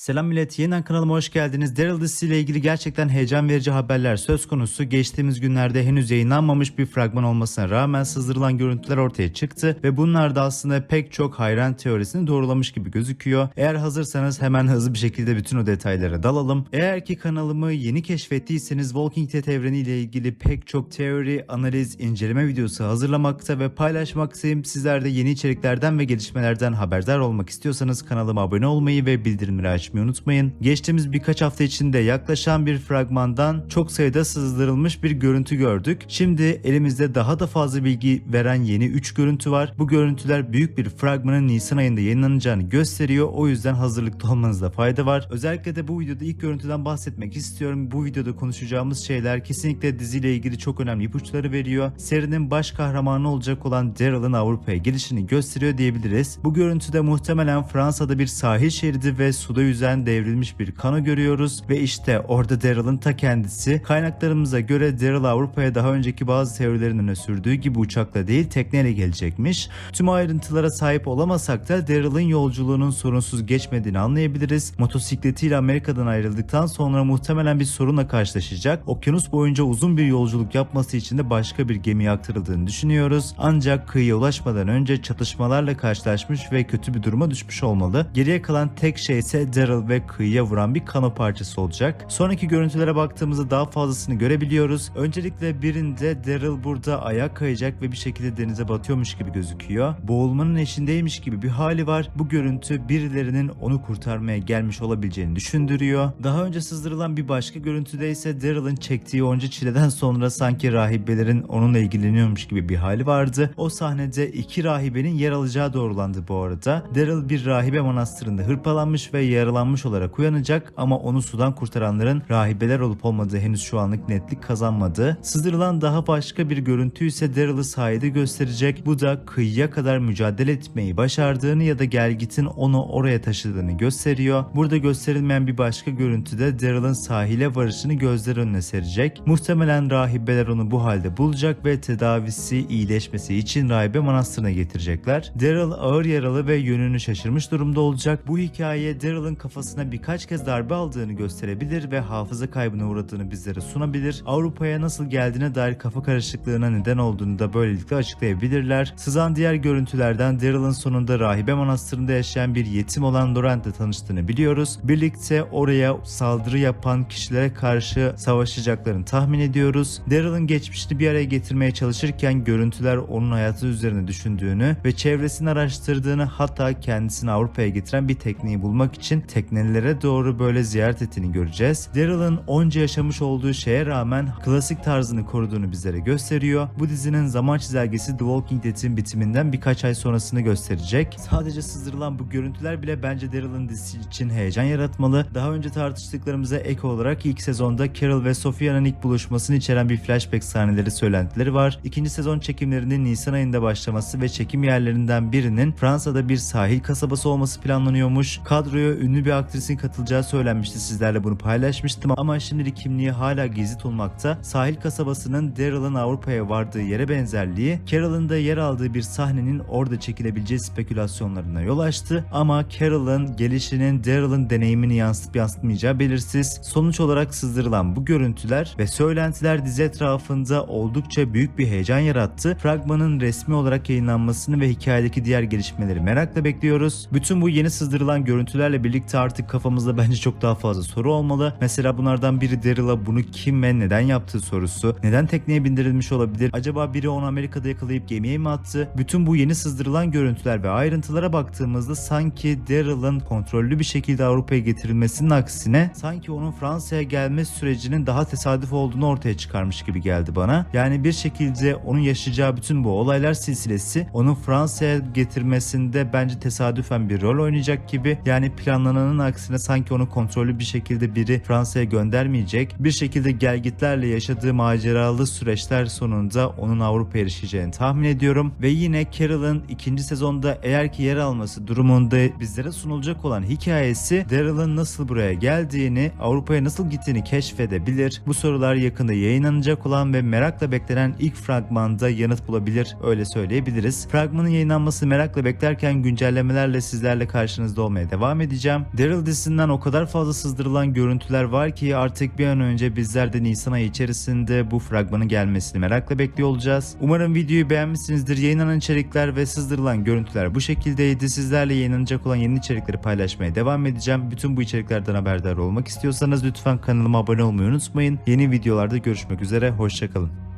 Selam millet, yeniden kanalıma hoş geldiniz. Daryl dizisi ile ilgili gerçekten heyecan verici haberler söz konusu. Geçtiğimiz günlerde henüz yayınlanmamış bir fragman olmasına rağmen sızdırılan görüntüler ortaya çıktı ve bunlar da aslında pek çok hayran teorisini doğrulamış gibi gözüküyor. Eğer hazırsanız hemen hızlı bir şekilde bütün o detaylara dalalım. Eğer ki kanalımı yeni keşfettiyseniz Walking Dead evreni ile ilgili pek çok teori, analiz, inceleme videosu hazırlamakta ve paylaşmaktayım. Sizler de yeni içeriklerden ve gelişmelerden haberdar olmak istiyorsanız kanalıma abone olmayı ve bildirimleri açmayı unutmayın. Geçtiğimiz birkaç hafta içinde yaklaşan bir fragmandan çok sayıda sızdırılmış bir görüntü gördük. Şimdi elimizde daha da fazla bilgi veren yeni 3 görüntü var. Bu görüntüler büyük bir fragmanın Nisan ayında yayınlanacağını gösteriyor. O yüzden hazırlıklı olmanızda fayda var. Özellikle de bu videoda ilk görüntüden bahsetmek istiyorum. Bu videoda konuşacağımız şeyler kesinlikle diziyle ilgili çok önemli ipuçları veriyor. Serinin baş kahramanı olacak olan Daryl'ın Avrupa'ya gelişini gösteriyor diyebiliriz. Bu görüntüde muhtemelen Fransa'da bir sahil şeridi ve suda yüzen devrilmiş bir kano görüyoruz ve işte orada Daryl'ın ta kendisi. Kaynaklarımıza göre Daryl Avrupa'ya daha önceki bazı teorilerin öne sürdüğü gibi uçakla değil tekneyle gelecekmiş. Tüm ayrıntılara sahip olamasak da Daryl'ın yolculuğunun sorunsuz geçmediğini anlayabiliriz. Motosikletiyle Amerika'dan ayrıldıktan sonra muhtemelen bir sorunla karşılaşacak. Okyanus boyunca uzun bir yolculuk yapması için de başka bir gemiye aktarıldığını düşünüyoruz. Ancak kıyıya ulaşmadan önce çatışmalarla karşılaşmış ve kötü bir duruma düşmüş olmalı. Geriye kalan tek şey ise Daryl ve kıyıya vuran bir kano parçası olacak. Sonraki görüntülere baktığımızda daha fazlasını görebiliyoruz. Öncelikle birinde Daryl burada ayak kayacak ve bir şekilde denize batıyormuş gibi gözüküyor. Boğulmanın eşindeymiş gibi bir hali var. Bu görüntü birilerinin onu kurtarmaya gelmiş olabileceğini düşündürüyor. Daha önce sızdırılan bir başka görüntüde ise Daryl'ın çektiği onca çileden sonra sanki rahibelerin onunla ilgileniyormuş gibi bir hali vardı. O sahnede iki rahibenin yer alacağı doğrulandı bu arada. Daryl bir rahibe manastırında hırpalanmış ve yaralanmış olarak uyanacak ama onu sudan kurtaranların rahibeler olup olmadığı henüz şu anlık netlik kazanmadı. Sızdırılan daha başka bir görüntü ise Daryl'ı sahide gösterecek. Bu da kıyıya kadar mücadele etmeyi başardığını ya da Gelgit'in onu oraya taşıdığını gösteriyor. Burada gösterilmeyen bir başka görüntüde Daryl'ın sahile varışını gözler önüne serecek. Muhtemelen rahibeler onu bu halde bulacak ve tedavisi iyileşmesi için rahibe manastırına getirecekler. Daryl ağır yaralı ve yönünü şaşırmış durumda olacak. Bu hikaye Daryl'ın kafasına birkaç kez darbe aldığını gösterebilir ve hafıza kaybına uğradığını bizlere sunabilir. Avrupa'ya nasıl geldiğine dair kafa karışıklığına neden olduğunu da böylelikle açıklayabilirler. Sızan diğer görüntülerden Daryl'ın sonunda rahibe manastırında yaşayan bir yetim olan Laurent'le tanıştığını biliyoruz. Birlikte oraya saldırı yapan kişilere karşı savaşacaklarını tahmin ediyoruz. Daryl'ın geçmişini bir araya getirmeye çalışırken görüntüler onun hayatı üzerine düşündüğünü ve çevresini araştırdığını hatta kendisini Avrupa'ya getiren bir tekneyi bulmak için teknelere doğru böyle ziyaret ettiğini göreceğiz. Daryl'ın onca yaşamış olduğu şeye rağmen klasik tarzını koruduğunu bizlere gösteriyor. Bu dizinin zaman çizelgesi The Walking Dead'in bitiminden birkaç ay sonrasını gösterecek. Sadece sızdırılan bu görüntüler bile bence Daryl'ın dizisi için heyecan yaratmalı. Daha önce tartıştıklarımıza ek olarak ilk sezonda Carol ve Sophia'nın ilk buluşmasını içeren bir flashback sahneleri söylentileri var. İkinci sezon çekimlerinin Nisan ayında başlaması ve çekim yerlerinden birinin Fransa'da bir sahil kasabası olması planlanıyormuş. Kadroya ünlü bir aktrisin katılacağı söylenmişti sizlerle bunu paylaşmıştım ama şimdilik kimliği hala gizli tutulmakta. Sahil kasabasının Daryl'ın Avrupa'ya vardığı yere benzerliği Carol'ın da yer aldığı bir sahnenin orada çekilebileceği spekülasyonlarına yol açtı ama Carol'ın gelişinin Daryl'ın deneyimini yansıtıp yansıtmayacağı belirsiz. Sonuç olarak sızdırılan bu görüntüler ve söylentiler dizi etrafında oldukça büyük bir heyecan yarattı. Fragmanın resmi olarak yayınlanmasını ve hikayedeki diğer gelişmeleri merakla bekliyoruz. Bütün bu yeni sızdırılan görüntülerle birlikte artık kafamızda bence çok daha fazla soru olmalı. Mesela bunlardan biri Daryl'a bunu kim ve neden yaptığı sorusu. Neden tekneye bindirilmiş olabilir? Acaba biri onu Amerika'da yakalayıp gemiye mi attı? Bütün bu yeni sızdırılan görüntüler ve ayrıntılara baktığımızda sanki Daryl'ın kontrollü bir şekilde Avrupa'ya getirilmesinin aksine sanki onun Fransa'ya gelme sürecinin daha tesadüf olduğunu ortaya çıkarmış gibi geldi bana. Yani bir şekilde onun yaşayacağı bütün bu olaylar silsilesi onun Fransa'ya getirmesinde bence tesadüfen bir rol oynayacak gibi. Yani planlananın aksine sanki onu kontrollü bir şekilde biri Fransa'ya göndermeyecek. Bir şekilde gelgitlerle yaşadığı maceralı süreçler sonunda onun Avrupa'ya erişeceğini tahmin ediyorum. Ve yine Carol'ın ikinci sezonda eğer ki yer alması durumunda bizlere sunulacak olan hikayesi Daryl'ın nasıl buraya geldiğini, Avrupa'ya nasıl gittiğini keşfedebilir. Bu sorular yakında yayınlanacak olan ve merakla beklenen ilk fragmanda yanıt bulabilir öyle söyleyebiliriz. Fragmanın yayınlanması merakla beklerken güncellemelerle sizlerle karşınızda olmaya devam edeceğim. Daryl dizisinden o kadar fazla sızdırılan görüntüler var ki artık bir an önce bizler de Nisan ayı içerisinde bu fragmanın gelmesini merakla bekliyor olacağız. Umarım videoyu beğenmişsinizdir. Yayınlanan içerikler ve sızdırılan görüntüler bu şekildeydi. Sizlerle yayınlanacak olan yeni içerikleri paylaşmaya devam edeceğim. Bütün bu içeriklerden haberdar olmak istiyorsanız lütfen kanalıma abone olmayı unutmayın. Yeni videolarda görüşmek üzere. Hoşçakalın.